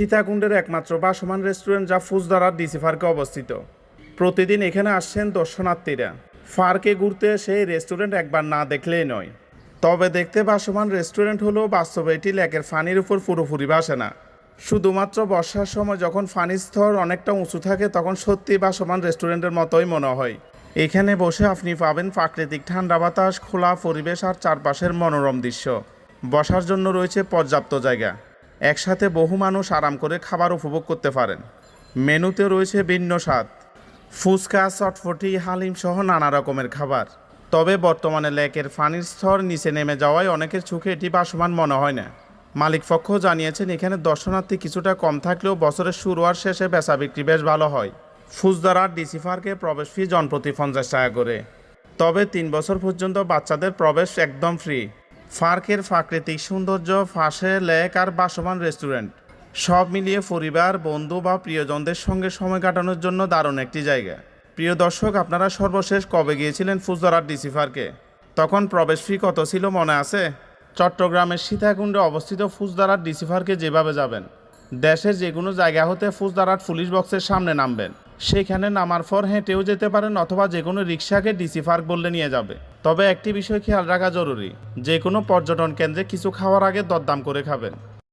সীতাকুণ্ডের একমাত্র বাসমান রেস্টুরেন্ট যা ফুজদারার ডিসি পার্কে অবস্থিত। প্রতিদিন এখানে আসছেন দর্শনার্থীরা। পার্কে ঘুরতে এসে এই রেস্টুরেন্ট একবার না দেখলেই নয়। তবে দেখতে বাসমান রেস্টুরেন্ট হলেও বাস্তবে এটি লেকের ফানির উপর পুরোপুরি বাসে না। শুধুমাত্র বর্ষার সময় যখন ফানির স্তর অনেকটা উঁচু থাকে, তখন সত্যি বাসমান রেস্টুরেন্টের মতোই মনে হয়। এখানে বসে আপনি পাবেন প্রাকৃতিক ঠান্ডা বাতাস, খোলা পরিবেশ আর চারপাশের মনোরম দৃশ্য। বসার জন্য রয়েছে পর্যাপ্ত জায়গা। একসাথে বহু মানুষ আরাম করে খাবার উপভোগ করতে পারেন। মেনুতে রয়েছে ভিন্ন স্বাদ। ফুচকা চটফটি হালিম সহ নানা রকমের খাবার। তবে বর্তমানে লেকের পানির স্তর নিচে নেমে যাওয়ায় অনেকের চোখে এটি বাসমান মনে হয় না। মালিকপক্ষ জানিয়েছেন, এখানে দর্শনার্থী কিছুটা কম থাকলেও বছরের শুরু আর শেষে বেচা বিক্রি বেশ ভালো হয়। ফুজদারার ডিসি পার্কে প্রবেশ ফি জনপ্রতি পঞ্চাশ টাকা করে। তবে তিন বছর পর্যন্ত বাচ্চাদের প্রবেশ একদম ফ্রি। পার্কের প্রাকৃতিক সৌন্দর্য, ফাঁসে, লেক আর বাসমান রেস্টুরেন্ট। সব মিলিয়ে পরিবার, বন্ধু বা প্রিয়জনদের সঙ্গে সময় কাটানোর জন্য দারুণ একটি জায়গা। প্রিয় দর্শক, আপনারা সর্বশেষ কবে গিয়েছিলেন ফুজদারার ডিসি পার্কে তখন প্রবেশ ফি কত ছিল মনে আছে? চট্টগ্রামের সীতাকুণ্ডে অবস্থিত ফুজদারার ডিসি পার্কে যেভাবে যাবেন। দেশের যে কোনো জায়গা হতে ফুজদারার পুলিশ বক্সের সামনে নামবেন। সেখানে নামার পর হেঁটেও যেতে পারেন অথবা যে কোনো রিক্সাকে ডিসি পার্ক বললে নিয়ে যাবে। তবে একটি বিষয় খেয়াল রাখা জরুরি, যে কোনো পর্যটন কেন্দ্রে কিছু খাওয়ার আগে দরদাম করে খাবেন।